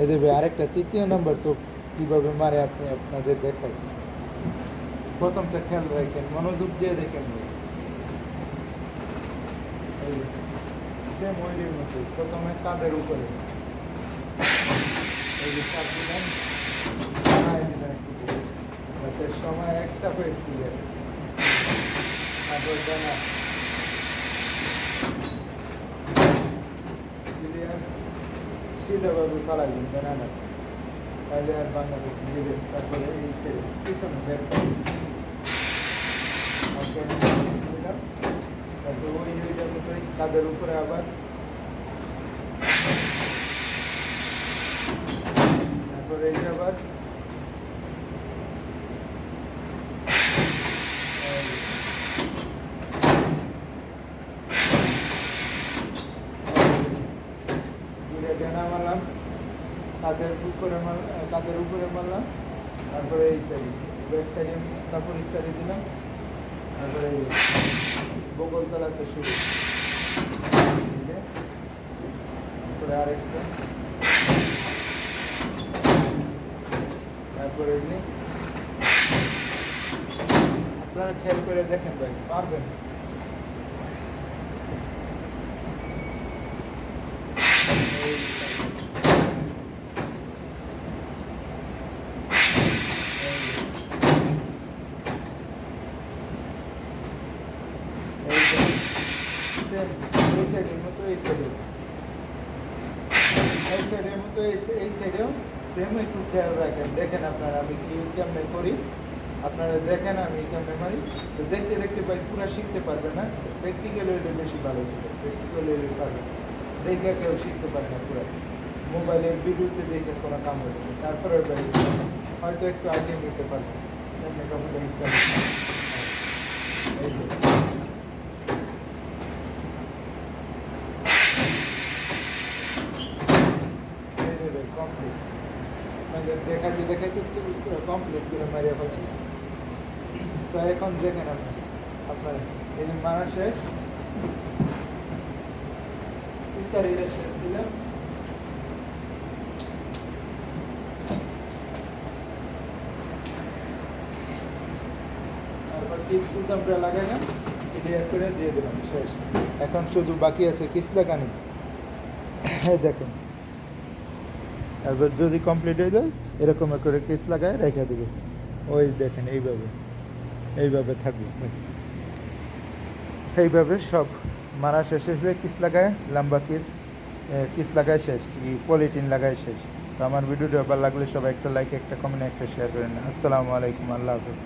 এই দেবে আরেকটা তৃতীয় নম্বর তো কীভাবে মারে আপনি আপনাদের দেখাই প্রথমটা খেয়াল রাখেন মনোযোগ দিয়ে দেখেন প্রথমে কাদের উপরে সময় এক চাপে একটু তারপর ক্লিয়ার সিধাভাবে ফালাইবেন জানা তাহলে আর বাংলাদেশ দিবেন তারপরে এই ছেড়ে পিছনে ব্যাক সাইড তারপরে ওই ওইটার মতোই কাদের উপরে আবার তারপরে এই আবার ডেনা মারলাম কাদের উপরে মারলাম কাদের উপরে মারলাম, তারপরে এই সাইড ব্যাক সাইডে তারপর স্টাডি দিলাম, তারপরে বগলতলাতে শুরু। তারপরে আরেকটা। তারপরে আপনারা খেয়াল করে দেখেন ভাই, পারবেন এই এই যে, same, এই সাইডের মতো এই সাইডে এই সাইডের মতো এই সাইডেও সেম একটু খেয়াল রাখেন দেখেন আপনারা আমি কি কেমনে করি আপনারা দেখেন আমি কেমনে মারি তো দেখতে দেখতে ভাই পুরো শিখতে পারবে না প্র্যাকটিক্যাল হইলে বেশি ভালো প্র্যাকটিক্যাল হইলে পারবে দেখে কেউ শিখতে পারে না পুরো মোবাইলের ভিডিওতে দেখে কোনো কাম হবে না তারপরে হয়তো একটু আইডিয়া নিতে পারবে কেমনে কেমন স্টাইল এই যে এই যে ভাই কমপ্লিট আপনাদের দেখাতে দেখাতে তো পুরো কমপ্লিট করে মারিয়ে ফেলছি তো এখন দেখেন আপনি, আপনার এই যে মারা শেষ। দিলাম ক্লিয়ার করে দিয়ে শেষ। এখন শুধু বাকি আছে কিস লাগানি এই দেখেন। তারপর যদি কমপ্লিট হয়ে যায়, এরকম করে কেস লাগায় রেখে দেবে। ওই দেখেন, এইভাবে এইভাবে থাকবে। এইভাবে সব মারা শেষ হয়েছে কিস লাগায়, লম্বা কিস কিস লাগায় শেষ কি পলিটিন লাগায় শেষ। তো আমার ভিডিওটি ভালো লাগলে সবাই একটা লাইক একটা কমেন্ট একটা শেয়ার করেন। আসসালামু আলাইকুম, আল্লাহ হাফেজ।